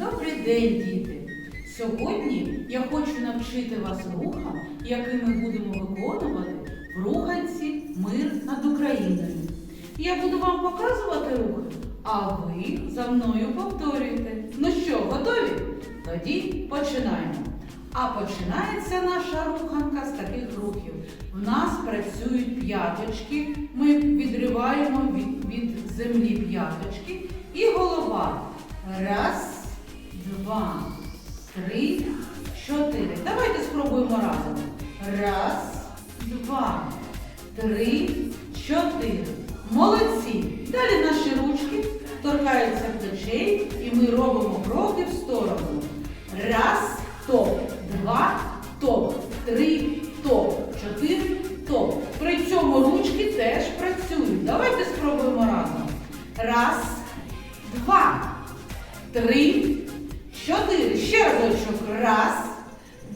Добрий день, діти! Сьогодні я хочу навчити вас рухам, які ми будемо виконувати в руханці Мир над Україною. Я буду вам показувати рухи, а ви за мною повторюєте. Ну що, готові? Тоді починаємо. А починається наша руханка з таких рухів. В нас працюють п'яточки, ми відриваємо від, від землі п'яточки і голова. Раз, два, три, чотири. Давайте спробуємо разом. Раз, два, три, чотири. Молодці. Далі наші ручки торкаються плечей і ми робимо кроки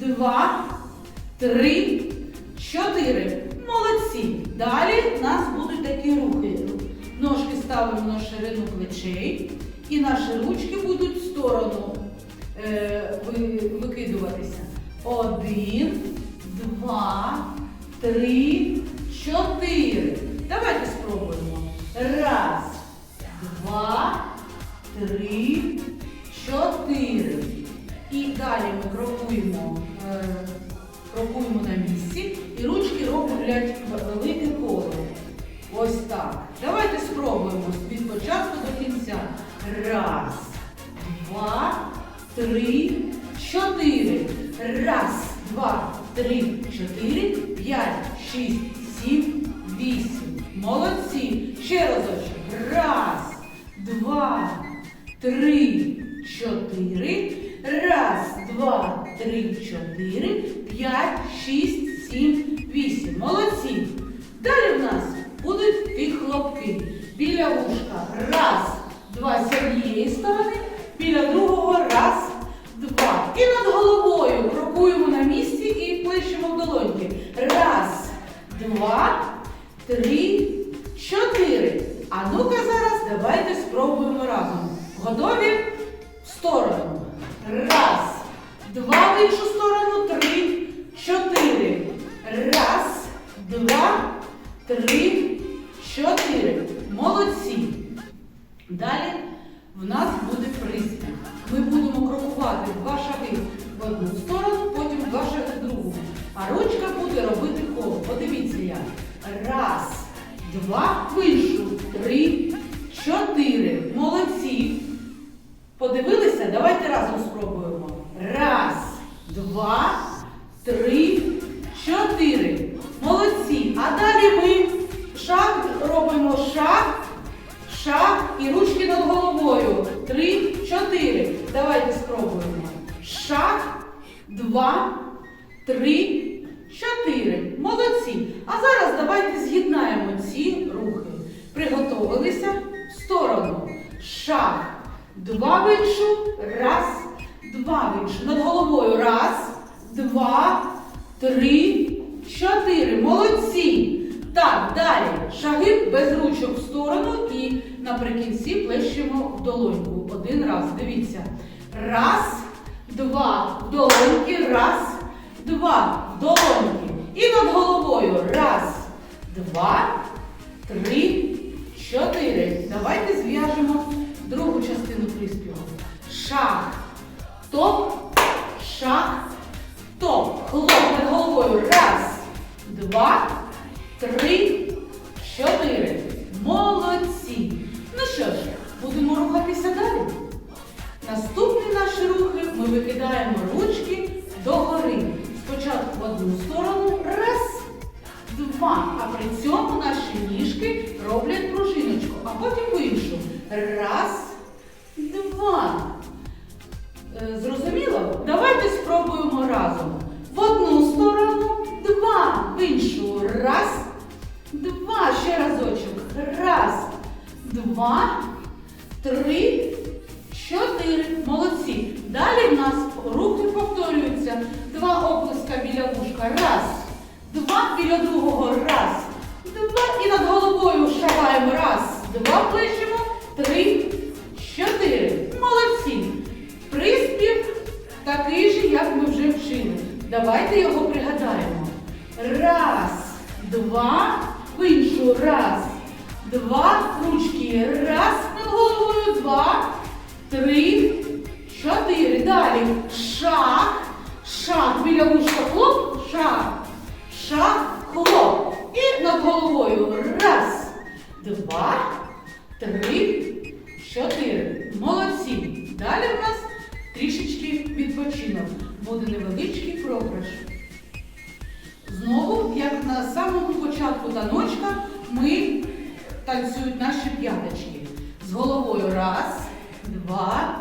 два, три, чотири. Молодці. Далі в нас будуть такі рухи. Ножки ставимо на ширину плечей, і наші ручки будуть в сторону е, ви- викидуватися. Один, два, три, чотири. Давайте спробуємо. Раз, два, три, чотири. І далі ми крокуємо, е, крокуємо на місці і ручки роблять велике коло. Ось так. Давайте спробуємо від початку до кінця. Раз, два, три, чотири. Раз, два, три, чотири, п'ять, шість, сім, вісім. Молодці. Ще разочок. Раз, два, три, чотири. Три, чотири, п'ять, шість, сім, вісім. Молодці. Далі в нас будуть ті хлопки. Біля вушка. Раз, два з однієї сторони, біля другого раз, два. І над головою крокуємо на місці і плещемо в долоньки. Раз, два, три, чотири. А ну-ка зараз давайте спробуємо разом. Готові? В іншу сторону, три, чотири. Раз, два, три, чотири. Молодці. Далі в нас буде приспів. Ми будемо крокувати два шаги в одну сторону, потім два шаги в другу. А ручка буде робити коло. Подивіться як. Раз, два, в іншу, три, чотири. Молодці. Подивилися? Давайте разом два, три, чотири. Молодці. А далі ми шаг робимо шаг, шаг і ручки над головою. Три, чотири. Давайте спробуємо. Шаг, два, три, чотири. Молодці. А зараз давайте з'єднаємо ці рухи. Приготовилися в сторону. Шаг. Два в іншу. Раз, два в. Над головою. Раз, два, три, чотири. Молодці. Так, далі. Шаги без ручок в сторону і наприкінці плещемо в долоньку. Один раз. Дивіться. Раз, два. В долоньки. Раз, два. В долоньки. І над головою. Раз, два, три, чотири. Давайте зв'яжемо другу частину приспіву. Шаг. Топ. Шаг. Топ. Хлоп над головою. Раз, два, три, чотири. Молодці. Ну що ж, будемо рухатися далі. Наступні наші рухи ми викидаємо ручки догори. Спочатку в одну сторону. Раз, два. А при цьому наші ніжки роблять пружиночку, а потім в іншу. Раз, два. Е, Зрозуміло? Давайте спробуємо разом. В одну сторону, два, в іншу. Раз, два. Ще разочок. Раз, два, три, чотири. Молодці. Далі в нас рухи повторюються. Два оплеска біля вушка. Раз, два біля другого. Раз, два. І над головою шагаємо. Раз, три, чотири. Далі. Шаг, шаг. Біля вушка хлоп, шаг. Шаг, хлоп. І над головою. Раз, два, три, чотири. Молодці. Далі в нас трішечки відпочинок. Буде невеличкий програш. Знову, як на самому початку таночка, ми танцюють наші п'яточки. З головою раз, два,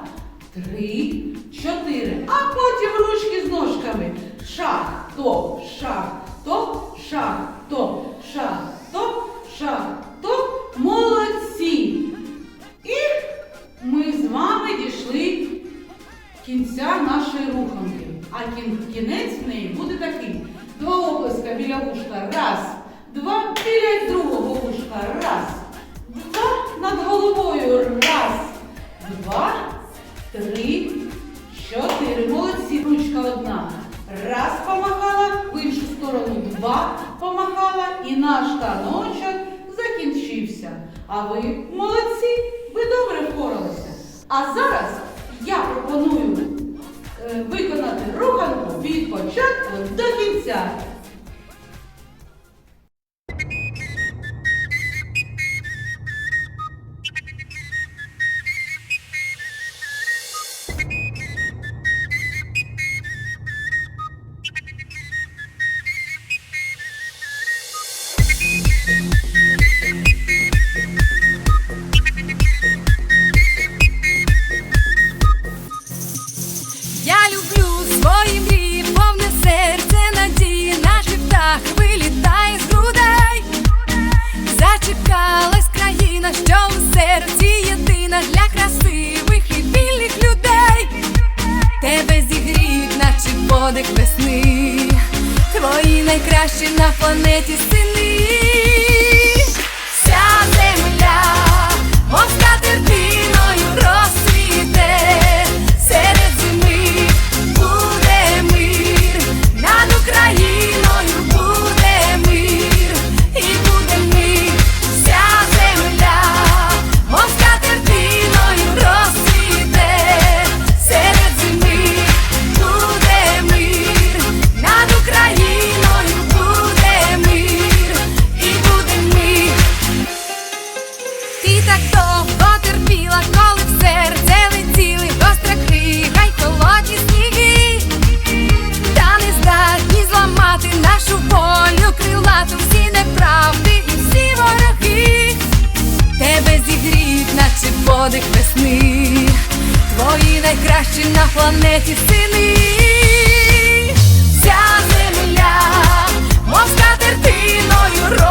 три, чотири. А потім ручки з ножками. Шаг, топ, шаг, топ, шаг, топ, шаг, топ, шаг, топ. Молодці! І ми з вами дійшли кінця нашої руханки. А кін- кінець в неї буде такий. Два оплеска біля вушка. Раз. Два біля другого вушка. Раз. Два над головою. Два. Три. Чотири. Молодці. Ручка одна. Раз помахала, в іншу сторону два помахала, і наш таночок закінчився. А ви молодці, ви добре впоралися. А зараз я пропоную е, виконати руханку від початку Я люблю свої мрії, повне серце надії, наш птах вилітає з грудей. Зачекалась країна, що у серці єдина для красивих і вільних людей. Тебе зігріють, наче подих весни. Твої найкращі на планеті сини. правди і всі вороги, тебе зігріють, наче подих весни, твої найкращі на планеті сини. вся земля мов скатертиною